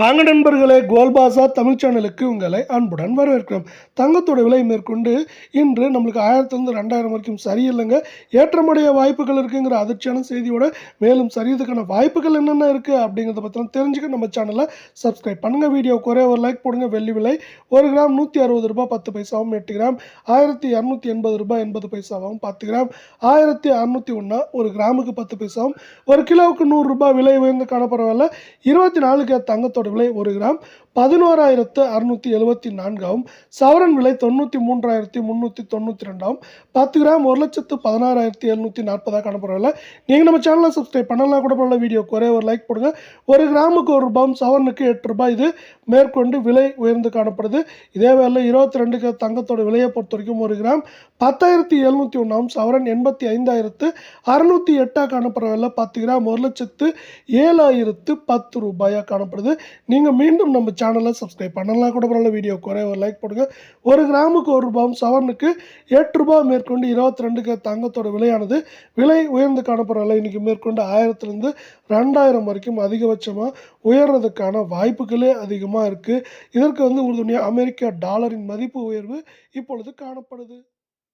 வாங்க நண்பர்களே கோல்பாசா தமிழ் சேனலுக்கு உங்களை அன்புடன் வரவேற்கிறோம். தங்கத்தோட விலை மேற்கொண்டு இன்று நம்மளுக்கு ஆயிரத்துலேருந்து ரெண்டாயிரம் வரைக்கும் சரியில்லைங்க ஏற்றமுடைய வாய்ப்புகள் இருக்குங்கிற அதிர்ச்சியான செய்தியோட மேலும் சரியதுக்கான வாய்ப்புகள் என்னென்ன இருக்குது அப்படிங்கிறத பற்றிலாம் தெரிஞ்சுக்க நம்ம சேனலை சப்ஸ்கிரைப் பண்ணுங்கள் வீடியோ குறைய ஒரு லைக் போடுங்க. வெள்ளி விலை ஒரு கிராம் நூற்றி அறுபது ரூபாய் பத்து பைசாவும் எட்டு கிராம். ஆயிரத்தி இரநூத்தி எண்பது ரூபாய் எண்பது பைசாவும் பத்து கிராம். ஆயிரத்தி அறநூற்றி ஒன்றா ஒரு கிராமுக்கு பத்து பைசாவும். ஒரு கிலோவுக்கு நூறுரூபா விலை உயர்ந்து காணப்படவில்லை இருபத்தி நாலுக்கு தங்கத்தோட விலை ஒரு கிராம் பதினோராயிரத்து அறுநூற்றி எழுபத்தி நான்காகவும் சவரன் விலை தொண்ணூற்றி மூன்றாயிரத்தி முந்நூற்றி தொண்ணூற்றி ரெண்டாகவும் பத்து கிராம் ஒரு லட்சத்து பதினாறாயிரத்தி எழுநூற்றி நாற்பதாக காணப்படவில்லை நீங்கள் நம்ம சேனலை சப்ஸ்கிரைப் பண்ணலாம் கூட பண்ணல வீடியோக்கு ஒரே ஒரு லைக் போடுங்க. ஒரு கிராமுக்கு ஒரு ரூபாயும் சவரனுக்கு எட்டு ரூபாய். இது மேற்கொண்டு விலை உயர்ந்து காணப்படுது. இதே வேலை இருபத்தி ரெண்டுக்கு தங்கத்தோட விலையை பொறுத்த வரைக்கும் ஒரு கிராம் பத்தாயிரத்தி எழுநூற்றி ஒன்றாம் சவரன் எண்பத்தி ஐந்தாயிரத்து அறுநூற்றி எட்டாக காணப்படவில்லை பத்து கிராம் ஒரு லட்சத்து ஏழாயிரத்து பத்து ரூபாயாக காணப்படுது. நீங்கள் மீண்டும் நம்ம சேனலை சப்ஸ்கிரைப் பண்ணலாம் கூட பரவாயில்ல வீடியோ குறை ஒரு லைக் போடுங்க. ஒரு கிராமுக்கு ஒரு ரூபாயும் சவரனுக்கு எட்டு ரூபாய் மேற்கொண்டு இருபத்தி ரெண்டுக்கு தங்கத்தோட விலையானது விலை உயர்ந்து காணப்படவில்லை இன்றைக்கி மேற்கொண்டு ஆயிரத்துலேருந்து ரெண்டாயிரம் வரைக்கும் அதிகபட்சமாக உயர்றதுக்கான வாய்ப்புகளே அதிகமாக இருக்குது இதற்கு வந்து உறுதுணையாக அமெரிக்க டாலரின் மதிப்பு உயர்வு இப்பொழுது காணப்படுது.